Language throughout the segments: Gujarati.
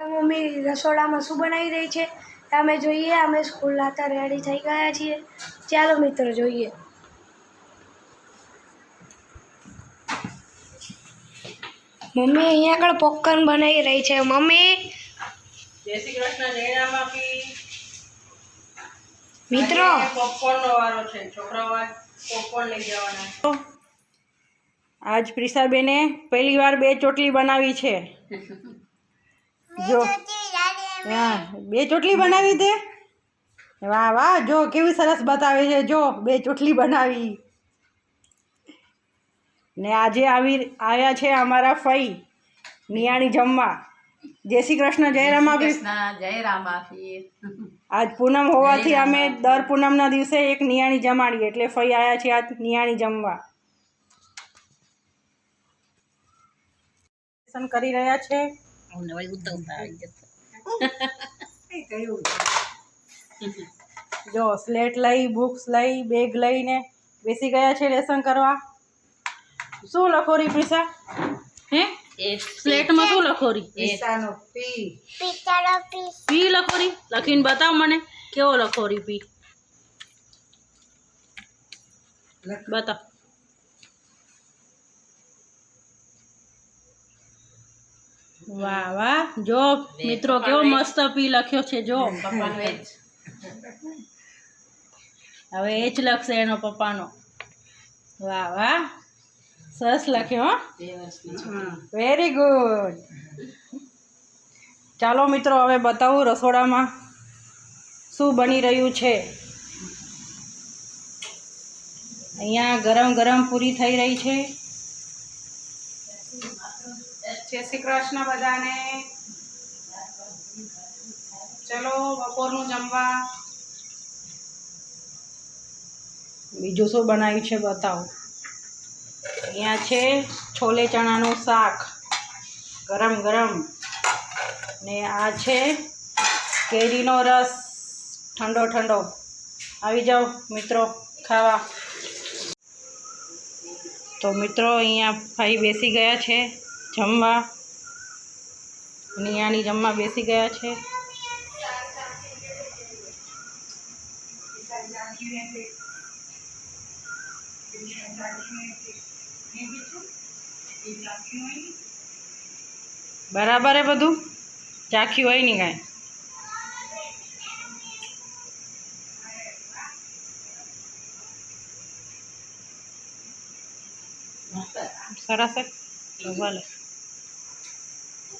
મમ્મી રસોડામાં શું બનાવી રહી છે અમે જોઈએ. અમે સ્કૂલ લાતા રેડી થઈ ગયા છીએ. ચાલો મિત્રો જોઈએ. મમ્મી અહીંયા આગળ પોપકોર્ન બનાવી રહી છે. મમ્મી? જય શ્રી કૃષ્ણ જય રામ મિત્રો? પોપકોર્ન વારો છે છોકરાઓ આજ પોપકોર્ન લઈ જવાના આજ પ્રિસાબેને પહેલી વાર બે ચોટલી બનાવી છે. જો. હા બે ચોટલી બનાવી દે. વાહ વાહ જો કેવી સરસ બતાવે છે. જો બે ચોટલી બનાવી. ને આજે આવી આવ્યા છે અમારા ફઈ નિયાણી જમવા. જય શ્રી કૃષ્ણ જય રામ જય આજ પૂનમ હોવાથી અમે દર પૂનમના દિવસે એક નિયાણી જમાડીએ. એટલે ફઈ આવ્યા છે આજ નિયાણી જમવા. કરી રહ્યા છે. જો સ્લેટ લઈ બુક્સ લઈ બેગ લઈને બેસી ગયા છે લેસન કરવા. શું લખો રી પ્રિસા હે સ્લેટમાં શું લખો રી પી. લખો રી લખીને બતાવ મને કેવો લખો રી પી બતાવ. વાહ વાહ. જો મિત્રો કેવો મસ્ત પી લખ્યો છે જો. હવે એ જ લખશે એનો પપ્પાનો. વાહ વાહ. સરસ લખ્યો હો. વેરી ગુડ ચાલો મિત્રો હવે બતાવું રસોડામાં શું બની રહ્યું છે. અહીંયા ગરમ ગરમ પૂરી થઈ રહી છે. જય શ્રી કૃષ્ણ બધાને. ચલો, બપોરનું જમવા. બીજું શું બનાવ્યું છે બતાવો. અહીંયા છે છોલે ચણાનું શાક. ગરમ ગરમ. ને આ છે કેરીનો રસ. ઠંડો ઠંડો. આવી જાઓ મિત્રો, ખાવા. તો મિત્રો, અહીંયા ભાઈ બેસી ગયા છે. જમવા. નિયાની જમવા બેસી ગયા છે. બરાબર હે બધું? ચાખ્યું હોય નહીં કાંઈ? સરસ ભલે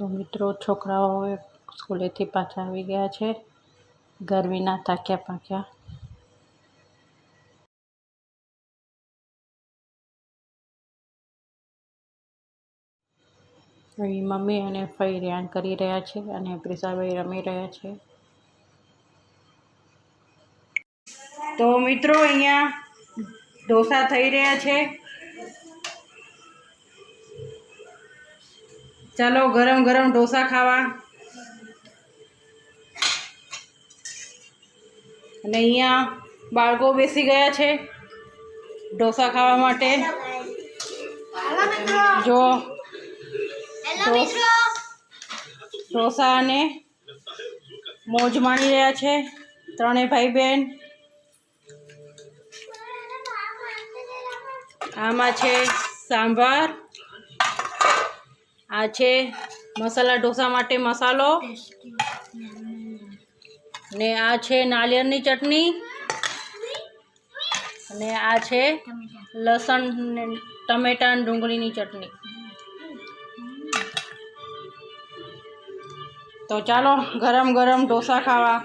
તો મિત્રો, છોકરાઓ હવે સ્કૂલેથી પાછા આવી ગયા છે. ગરમીના તાક્યા પાક્યા. અહીં મમ્મી અને ફઈ રેણ કરી રહ્યા છે અને પ્રિસાભાઈ રમી રહ્યા છે. તો મિત્રો, અહીંયા ઢોસા થઈ રહ્યા છે. ચાલો ગરમ ગરમ ઢોસા ખાવા. અને અહીંયા બાળકો બેસી ગયા છે ઢોસા ખાવા માટે. જો ઢોસા અને મોજ માણી રહ્યા છે ત્રણેય ભાઈ બહેન આમાં છે સાંભાર આ છે મસાલા ઢોસા માટે મસાલો. ને આ છે નાળિયેરની ચટણી. અને આ છે લસણ ને ટમેટા અને ડુંગળીની ચટણી. તો ચાલો ગરમ ગરમ ઢોસા ખાવા.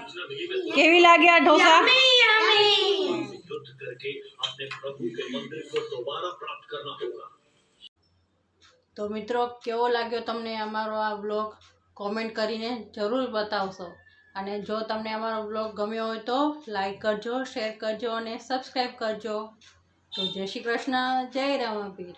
કેવી લાગ્યા ઢોસા? તો મિત્રો, કેવો લાગ્યો તમને અમારો આ બ્લોગ કોમેન્ટ કરીને જરૂર બતાવશો. અને જો તમને અમારો બ્લોગ ગમ્યો હોય તો લાઈક કરજો શેર કરજો અને સબસ્ક્રાઈબ કરજો. તો જય શ્રી કૃષ્ણ, જય રામાપીર.